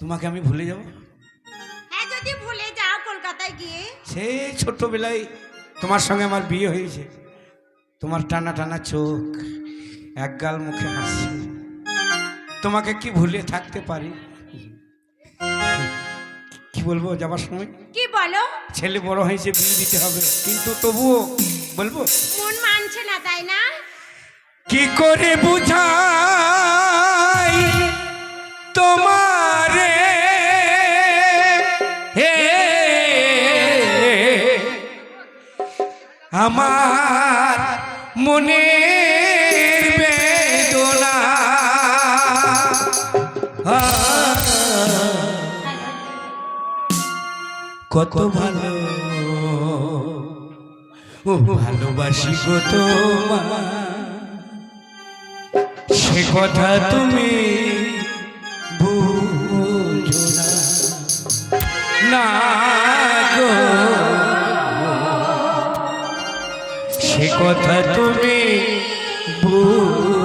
তোমাকে আমি ভুলে যাব? হ্যাঁ যদি ভুলে যাও কলকাতায় গিয়ে। সেই ছোট্টবেলায় তোমার সঙ্গে আমার বিয়ে হয়েছে। তোমার টানা টানা চোখ একগাল মুখে হাসি। তোমাকে কি ভুলে থাকতে পারি? কি বলব যাবার সময়? কি বলো? ছেলে বড় হয়েছে বিয়ে দিতে হবে। কিন্তু তবুও বলব? মন মানছে না তাই না? কি করে বুঝাই আমার মনে কত ভালো। ও ভালোবাসি তোমার সে কথা তুমি না। কথা তুমি বুঝো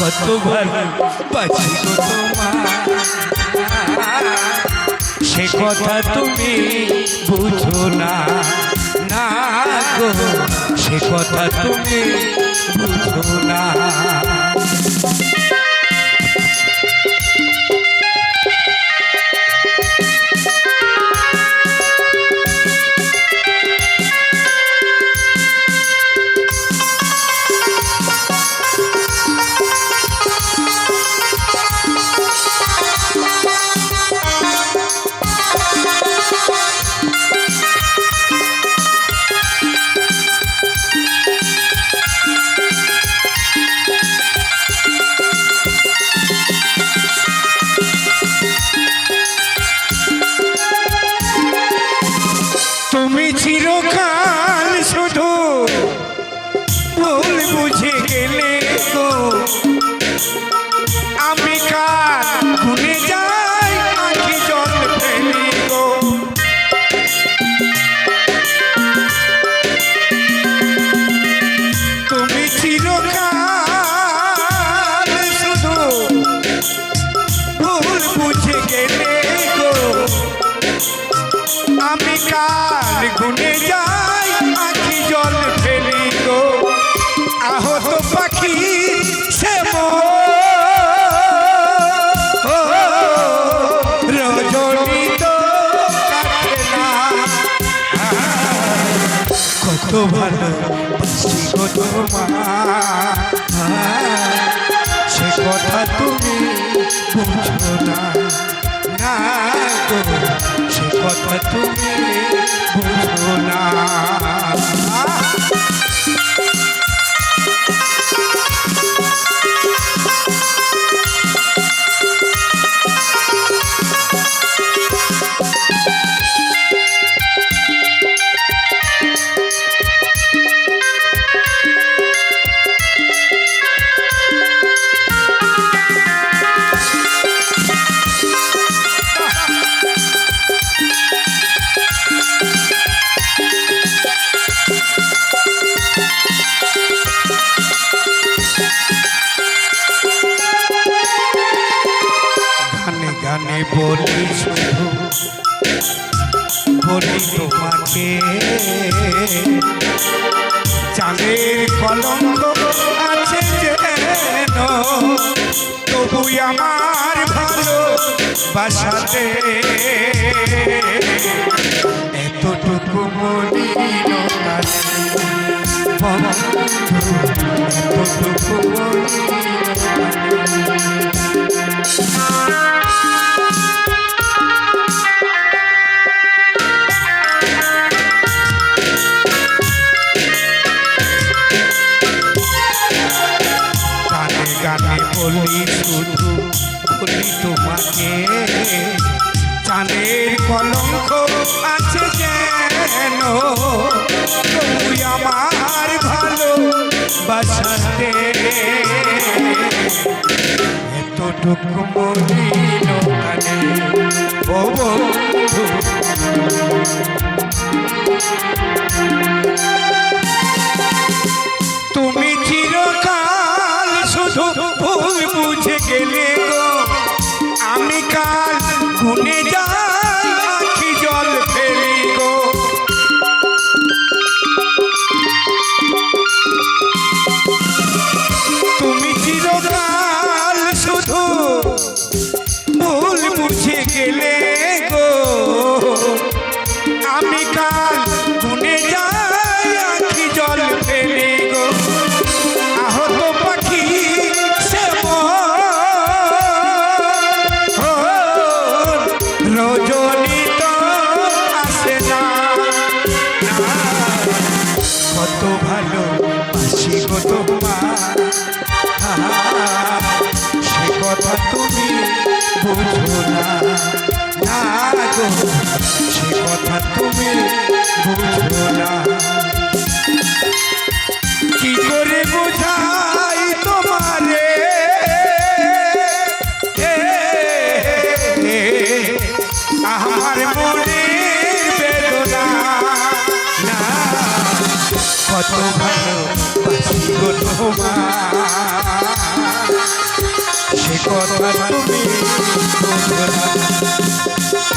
কত ভালো গো তোমার। সে কথা তুমি বুঝো না না গো। সে কথা তুমি বুঝো না। কাল গুনে যাই জল ফেলি গো। আহত পাখি সে কত ভালো গো তোমার সে কথা তুমি বুঝো না। সে কথা তুমি বুঝো না। আমার ভালো বাসাতে। এতটুকু বলি এতটুকু গানে বলি শুধু, বলি তোমাকে, চাঁদের কলঙ্ক আছে যেন। তুই আমার ভালো বাসাতে এতটুকু বলি নৌকানে। ও বন্ধু। বুঝো না কি করে বোঝাই? না। কত ভালো। বাসি গো তোমার সে কথা তুমি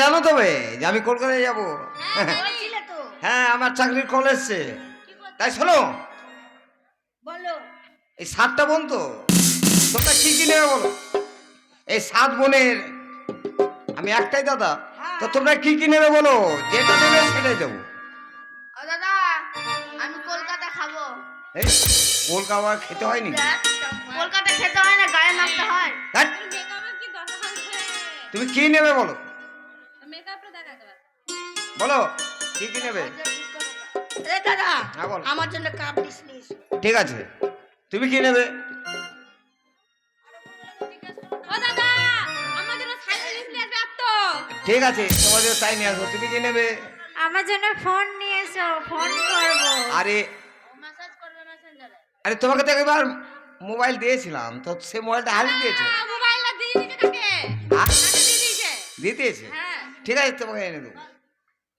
জানো তবে যে আমি কলকাতায় যাব? তো। হ্যাঁ আমার চাকরির কল এসছে। তাই শোনো। বলো। এই সাতটা বোন তো। তোমরা কি কি নেবে বলো? এই সাত বোনের আমি একটাই দাদা। তো তোমরা কি কি নেবে বলো? যেটা নেবে সেটাই দেবো। দাদা আমি কলকাতা খাব। এই কলকা খেতে হয়নি? কলকাতা খেতে হয় না গায়ে মাখতে হয়। তুমি কি নেবে বলো? বলো কি কি নেবে? এ দাদা হ্যাঁ, বলো। আমার জন্য কাপ ডিস নিস ঠিক আছে। তুমি কি নেবে? ও দাদা আমার জন্য সাইকেল নিয়ে আসবে তো ঠিক আছে তোমাদের তাই নিয়ে আসব। তুমি কি নেবে? আমার জন্য ফোন নিয়ে এসো ফোন করব। আরে মেসেজ করবে মেসেঞ্জারে আরে তোমাকে তো একবার মোবাইল দিয়েছিলাম তো সে মোবাইলটা হারিয়ে দিয়েছে। মোবাইলটা দিয়ে দিয়েছে কাকে? হ্যাঁ? দিয়ে দিয়েছে? হ্যাঁ। ঠিক আছে তোমাকে এনে দেবো।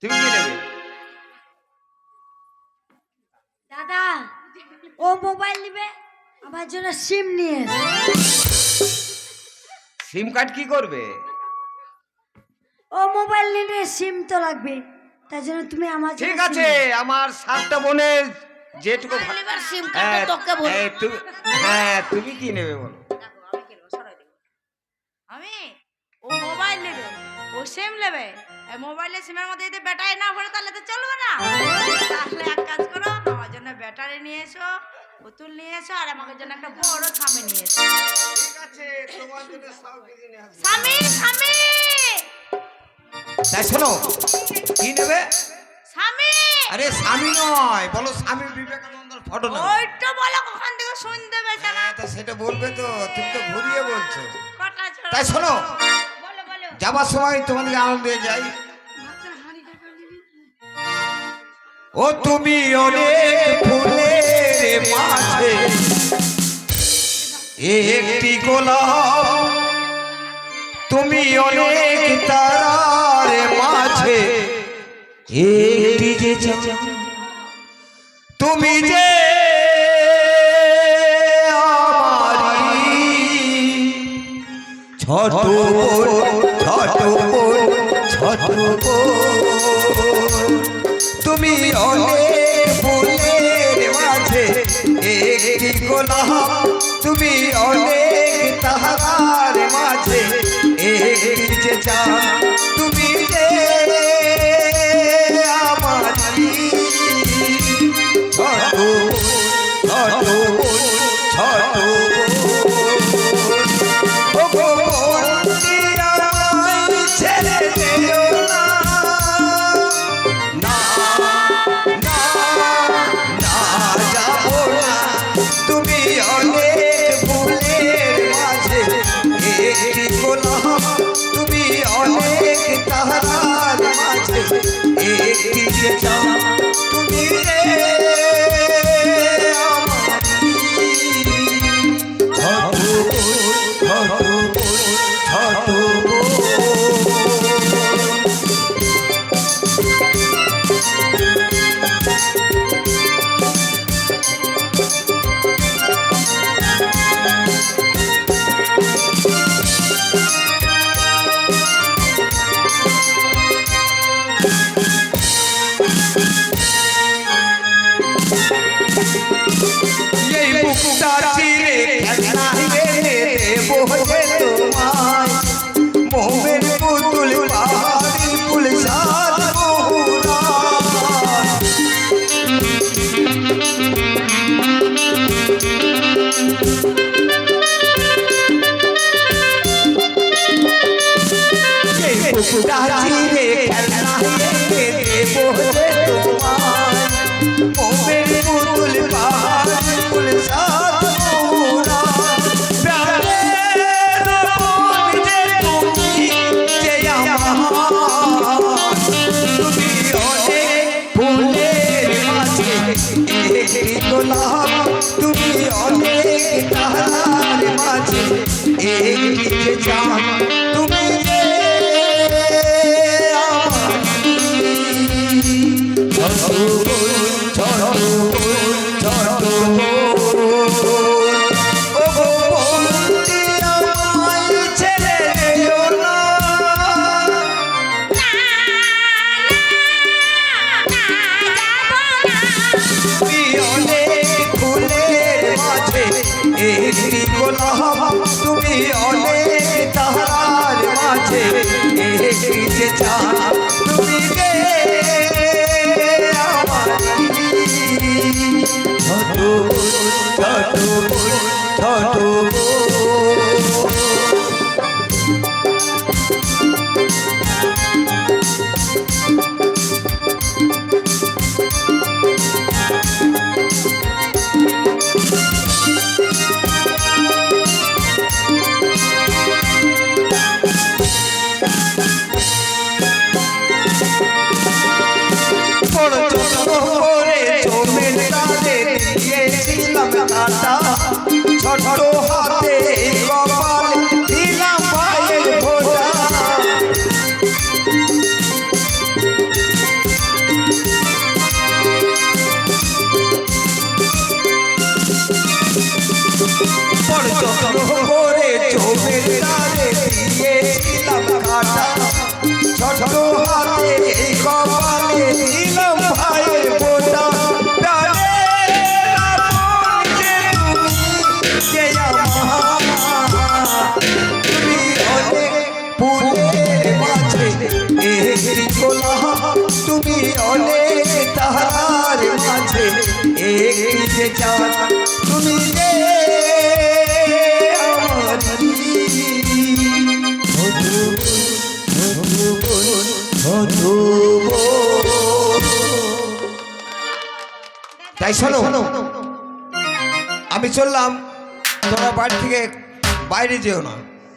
তুমি কি নেবে? দাদা ও মোবাইল নিবে আমার জন্য সিম নিয়ে সিম কার্ড কি করবে? ও মোবাইল নিলে সিম তো লাগবে তার জন্য তুমি আমার ঠিক আছে আমার সাতটা বোনের যেটুকু সিম হ্যাঁ, কার্ড তোকে বল তুমি- হ্যাঁ তুমি কি নেবে বলো? আমি কিনবো সরাই দেবো? আমি ও মোবাইল নেবে ও সিম নেবে মোবাইলে সিমের মধ্যে যদি ব্যাটারি না ভরে তাহলে তো চলবে না। তাহলে এক কাজ করো আমার জন্য ব্যাটারি নিয়ে এসো পুতুল নিয়ে এসো আর আমাকে জন্য একটা বড় থামে নিয়ে এসো। ঠিক আছে তোমার জন্য সব কিছু নিয়ে আসব। স্বামী স্বামী! তাই শোনো কি নেবে? স্বামী! আরে স্বামী নয় বলো স্বামী বিবেকানন্দর ফটো নেবে। ওইটা বলো কখন থেকে শুনতে না। হ্যাঁ, তো সেটা বলবে তো তুমি তো ঘুরিয়ে বলছো। তাই শোনো যাবার সময় তোমাদের আনন্দ হয়ে যাই। ও তুমি অনেক ফুলের মাঝে, একটি গোলাপ। তুমি অনেক তারার মাঝে যে তুমি যে আমারি ছোট shake রাজিরে খেলনা দেব তোমার মোবের পুতুল পাহাড় ফুল সাথ মোরা তুমি অনেক তাহার মাঝে একটি চান তুমি তুমি অনেক তাহার মাঝে একটি যে চান তুমি যে তাই শোনো। আমি চললাম তোমরা বাড়ি থেকে বাইরে যেও না।